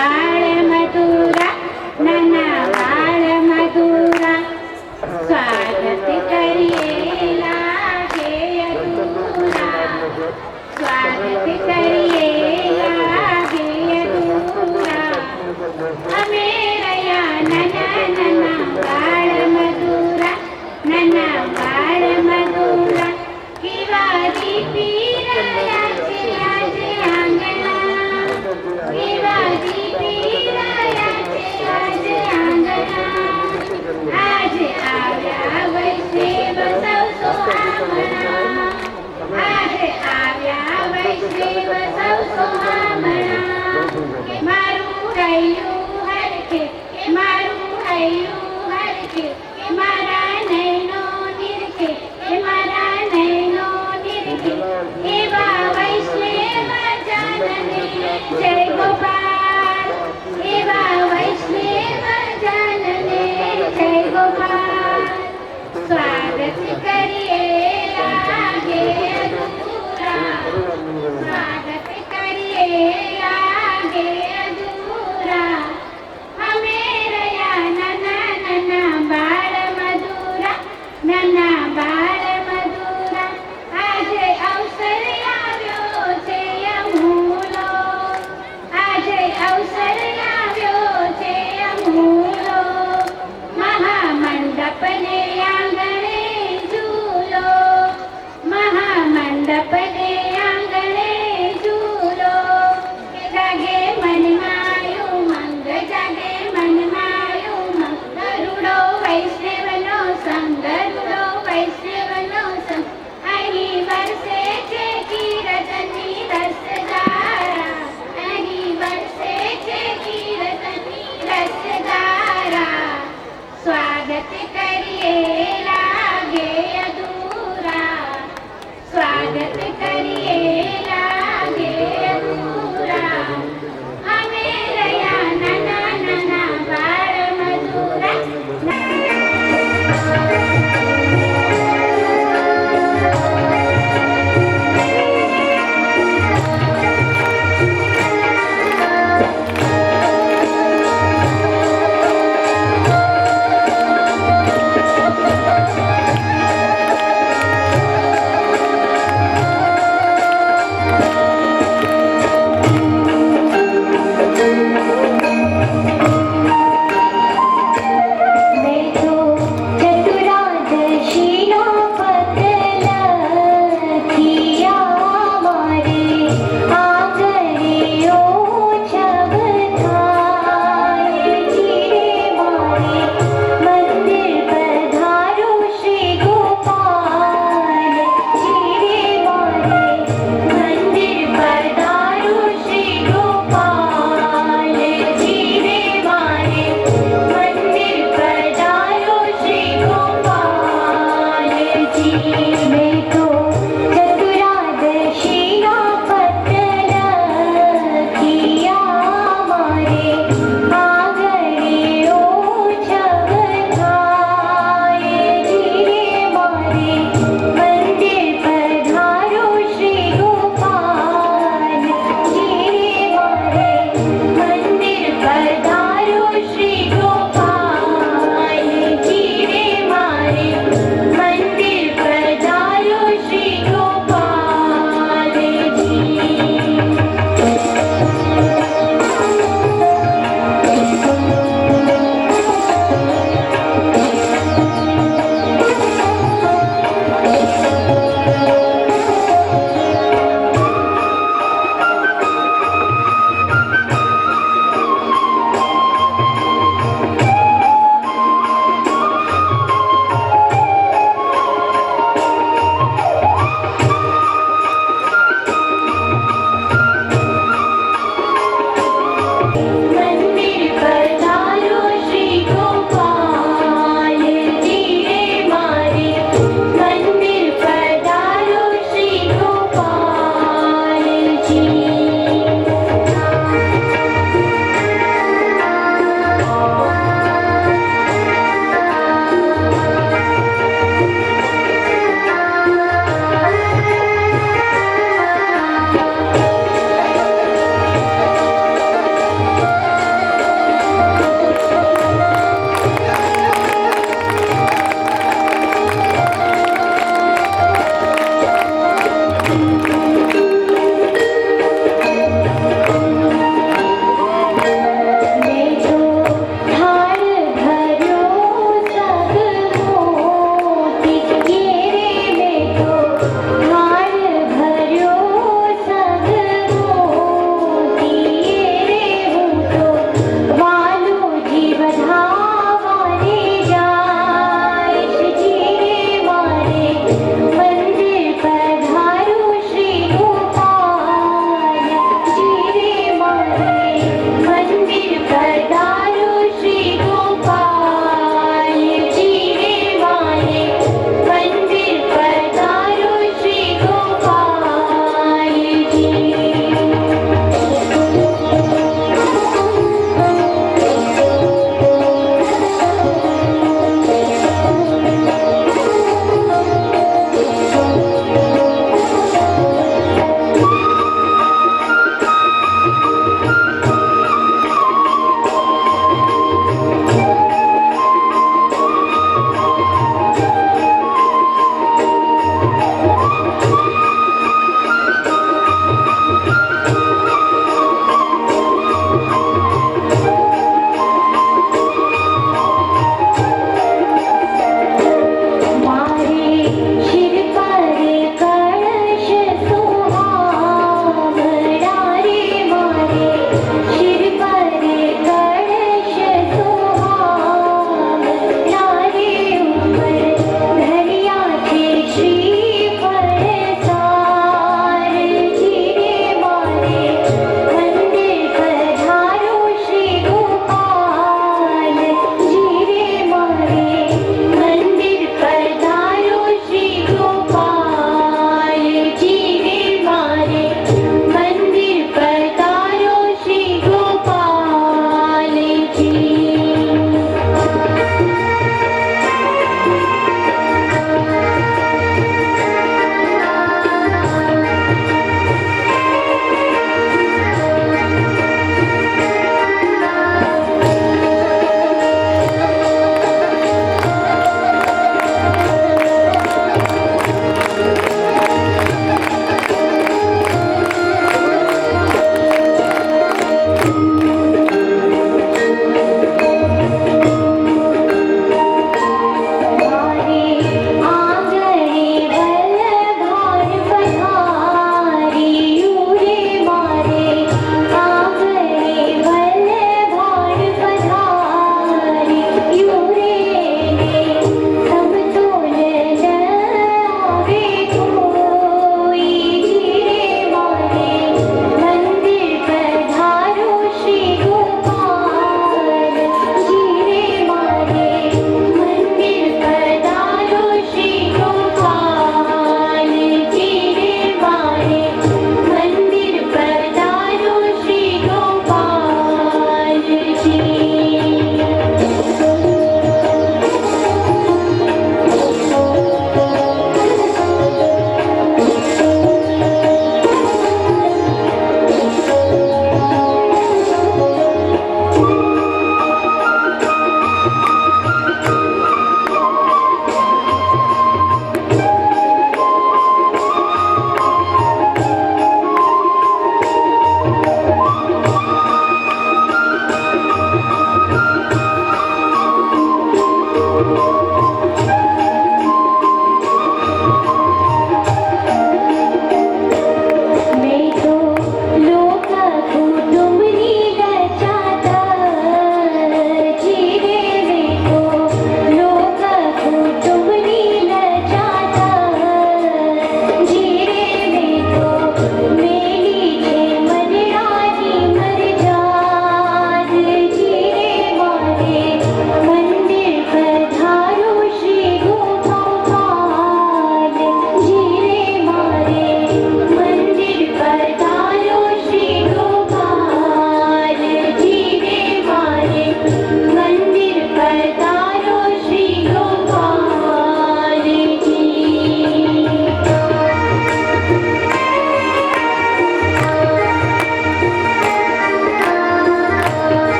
Bye.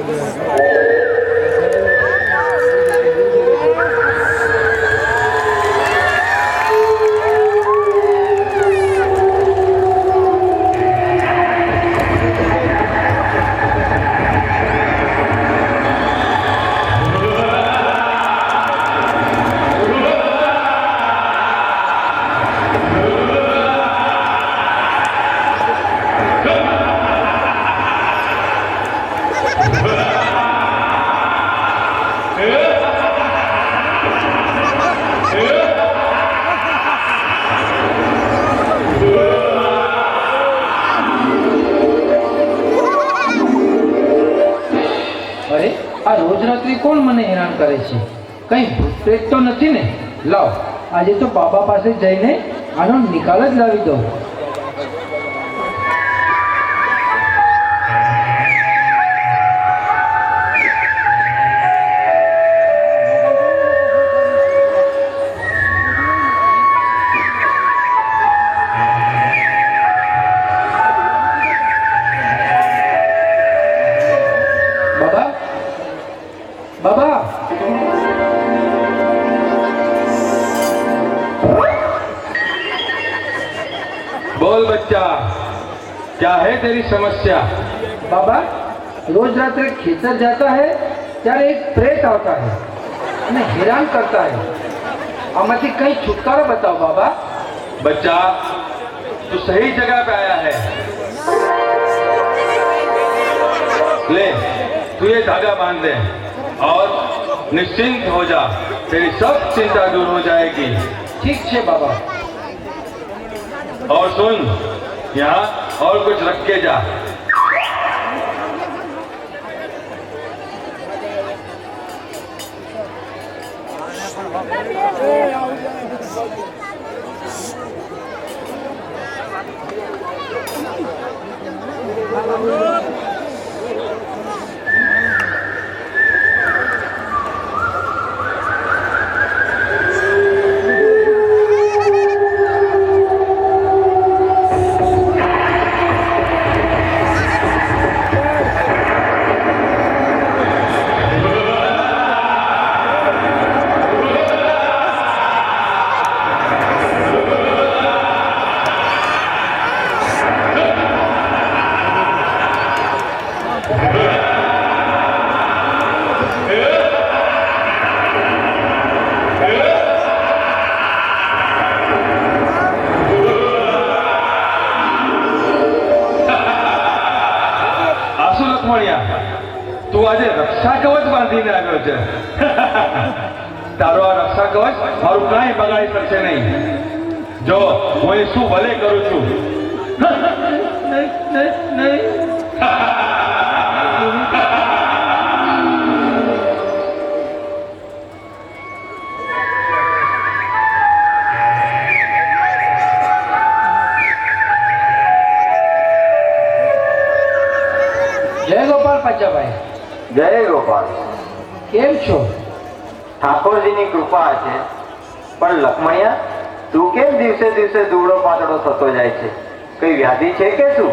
અરે કઈ ભૂતપ્રેત તો નથી ને? લાવ, આજે તો બાબા પાસે જઈને આનો નિકાલ જ લાવી દઉં. क्या है तेरी समस्या बाबा रोज रात्रि खेतर जाता है ત્યારે એક પ્રેત આવતા है અને હેરાન કરતા है આમાંથી કઈ છુટકારો બતાવો બાબા बच्चा तू सही जगह पे आया है ले तू ये धागा बांध दे और निश्चिंत हो जा तेरी सब चिंता दूर हो जाएगी ઠીક છે બાબા और सुन यहाँ और कुछ रख के जा જય જય ગોપાલ કેમ છો? ઠાકોરજીની કૃપા છે. પણ લખમણિયા તું કેમ દિવસે દિવસે દૂડો પાતળો થતો જાય છે? કઈ વ્યાધિ છે કે શું?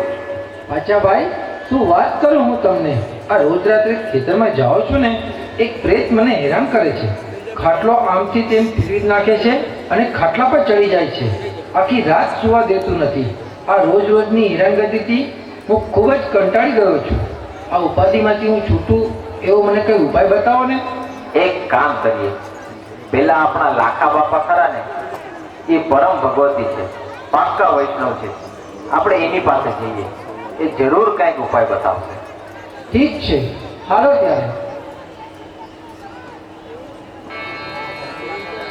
પાચાભાઈ શું વાત કરું હું તમને? આ રોજ રાત્રે ખેતરમાં જાઓ છું ને એક પ્રેત મને હેરાન કરે છે. ખાટલો આમથી તેમ ફેરવી નાખે છે અને ખાટલા પર ચડી જાય છે. આખી રાત સુવા દેતું નથી. આ રોજ રોજની હેરાનગતિથી હું ખૂબ જ કંટાળી ગયો છું. આ ઉપાધિમાંથી હું છૂટું એવો મને કઈ ઉપાય બતાવો ને? એક કામ કરીએ. પેલા આપણા લાખા બાપા ખરા ને એ પરમ ભગવતી છે પાક્કા વૈષ્ણવ છે. આપણે એની પાસે જઈએ. એ જરૂર કંઈક ઉપાય બતાવશે. ઠીક છે. હાલો ત્યારે.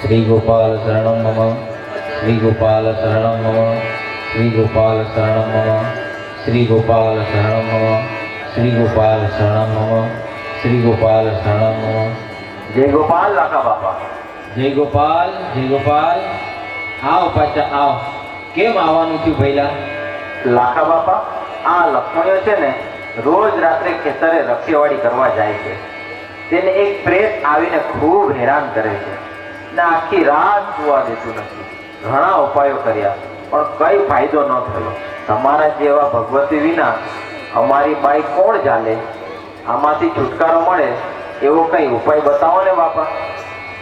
શ્રી ગોપાલ શરણમ મમ. શ્રી ગોપાલ શરણમ મમ. શ્રી ગોપાલ શરણમ મમ. શ્રી ગોપાલ શરણમ મમ. શ્રી ગોપાલ શરણમ શ્રી ગોપાલ શરણમ જય ગોપાલ લાખા બાપા. જય ગોપાલ જય ગોપાલ. આવ પાછા આવ. કેમ આવવાનું થયું પહેલા લાખા બાપા આ લક્ષ્મણીઓ છે ને રોજ રાત્રે ખેતરે રખેવાળી કરવા જાય છે. તેને એક પ્રેત આવીને ખૂબ હેરાન કરે છે. ને આખી રાત સુવા દેતું નથી. ઘણા ઉપાયો કર્યા પણ કઈ ફાયદો ન થયો. તમારા જેવા ભગવતી વિના અમારી બાઈક કોણ ચાલે આમાંથી છુટકારો મળે એવો કઈ ઉપાય બતાવો ને બાપા.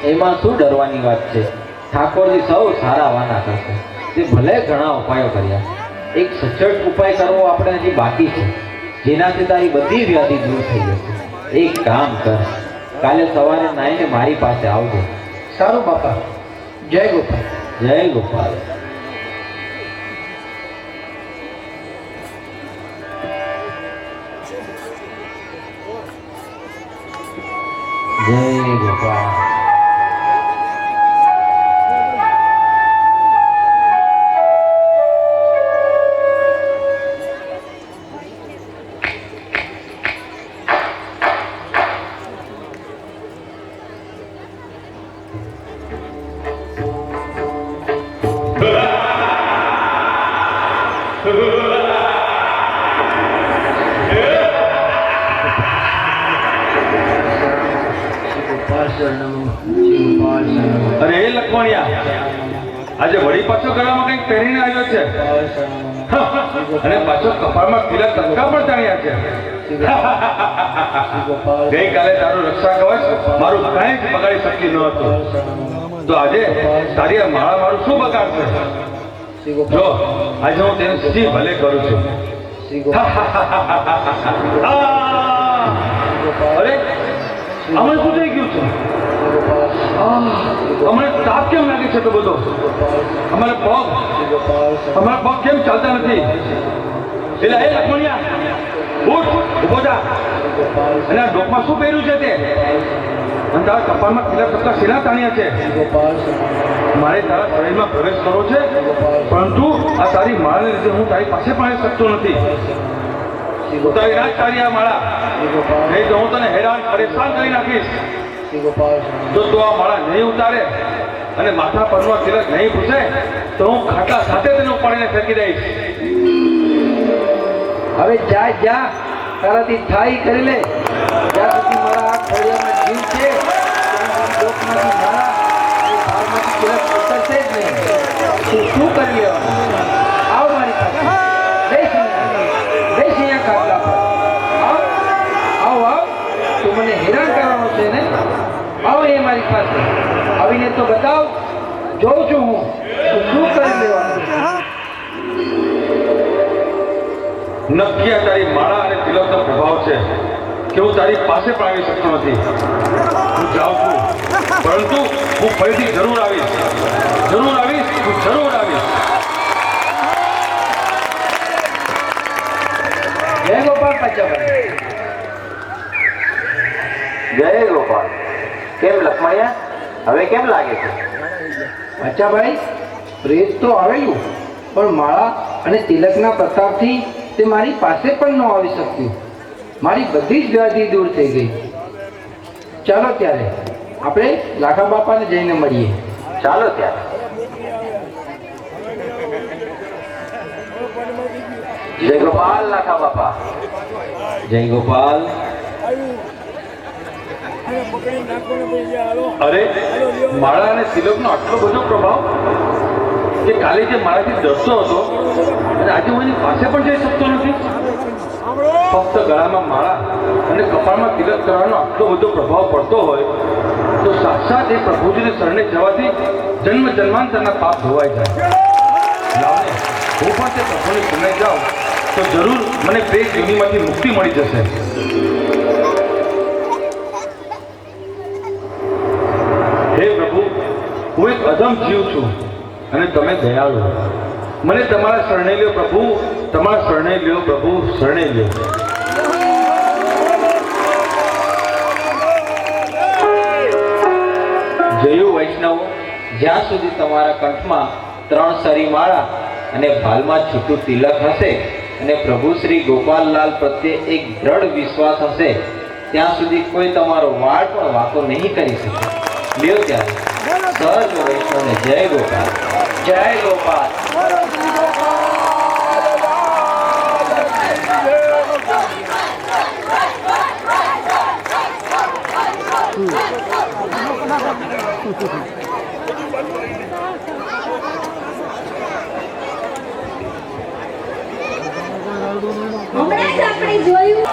એમાં શું ડરવાની વાત છે? ઠાકોરજી સૌ સારા વાના કરશે. તે ભલે ઘણા ઉપાયો કર્યા. એક સચોટ ઉપાય કરવો આપણે હજી બાકી છે. જેનાથી તારી બધી વ્યાધિ દૂર થઈ જશે. એક કામ કર. કાલે સવારે નાઈને મારી પાસે આવજો. સારું બાપા. જય ગોપાલ. જય ગોપાલ. જય ગોપાલ ગોપાલ અરે એ લખવાણિયા આજે વળી પાછો ગળામાં કંઈક પહેરીને આવ્યો છે. અને પાછો કપાળમાં પીલા ટંકા પણ ચાણ્યા છે. ગઈકાલે તારું રક્ષા કવચ મારું કાંઈ જ બગાડી શકી ન હતું. તો આજે તારી આ માળા મારું શું બગાડશે? જો આજે હું તેને સી ભલે કરું છું. અરે અમને શું થઈ ગયું છે! અમને તાપ કેમ લાગે છે તો બધો? અમારે પગ, અમારા પગ કેમ ચાલતા નથી? એટલે એ લખમણિયા, ઉઠ, ઊભો જા અને આ ડોકમાં શું પહેર્યું છે તે? અને તારા કપાળમાં કેટલા ટપકા શેના તાણ્યા છે? મારે તારા શરીરમાં પ્રવેશ કરવો છે, પરંતુ આ તારી માળને લીધે હું તારી પાસે પણ આવી શકતો નથી. ઉતારી નાખ તારી આ માળા નહીં તો હું તને હેરાન પરેશાન કરી નાખીશ. જો માળા નહીં ઉતારે અને માથા પરનો તિલક નહીં પૂછે, તો હું ખાટા સાથે તેને ઉપાડીને ફેંકી દઈશ. હવે જા જા. તારાથી થાય કરી લે. જ્યાં સુધી મારા આ જીવ છે લોકમાંથી મારા આવીને તો બતાવ જોઉં છું હું શું કરી લેવાનું? નક્કી આ તારી માળા અને તિલકનો પ્રભાવ છે. કે હું તારી પાસે પણ આવી શકતો નથી. હું જાઉં છું. પરંતુ હું ફરીથી જરૂર આવીશ. જરૂર આવીશ હું જરૂર આવીશ. જય ગોપાલ જય ગોપાલ. કેમ લખમણિયા હવે કેમ લાગે છે? અચ્છા ભાઈ પ્રેત તો આવેલું પણ માળા અને તિલકના પ્રતાપથી તે મારી પાસે પણ ન આવી શક્યું મારી બધી જ વ્યાધિ દૂર થઈ ગઈ. ચાલો ત્યારે આપણે લાખા બાપાને જઈને મળીએ. ચાલો ત્યારે. જય ગોપાલ લાખા બાપા. જય ગોપાલ. અરે માળા અને તિલકનો આટલો બધો પ્રભાવ કે કાલે જે મારાથી ડરતો હતો અને આજે હું એની પાસે પણ જઈ શકતો નથી. ફક્ત ગળામાં માળા અને કપાળમાં તિલક કરવાનો આટલો બધો પ્રભાવ પડતો હોય તો સાક્ષાત એ પ્રભુજીને શરણે જવાથી જન્મ જન્માંતરના પાપ ધોવાઈ જાય. હું પણ તે પ્રભુને શરણે જાઉં તો જરૂર મને પ્રેત યોનિમાંથી મુક્તિ મળી જશે. અધમ જીવ છું અને તમે દયાળુ. મને તમારા શરણે લ્યો પ્રભુ, તમારા શરણે લ્યો પ્રભુ શરણે લ્યો જોયું વૈષ્ણવ, જ્યાં સુધી તમારા કંઠમાં ત્રણ સરી માળા અને ભાલમાં છૂટું તિલક હશે અને પ્રભુ શ્રી ગોપાલલાલ પ્રત્યે એક દ્રઢ વિશ્વાસ હશે, ત્યાં સુધી કોઈ તમારો વાળ પણ વાંકો નહીં કરી શકે. લ્યો ત્યારે. સર્વ વૈષ્ણવને જય ગોપાલ જય ગોપાલ હમણાં જ આપણે જોયું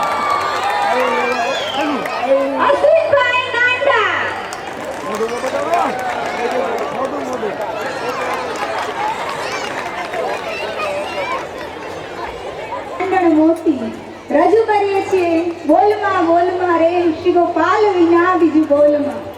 મોતી રજૂ કરીએ છીએ બોલમાં બોલમાં રે શ્રી ગોપાલ વિના બીજું બોલમાં.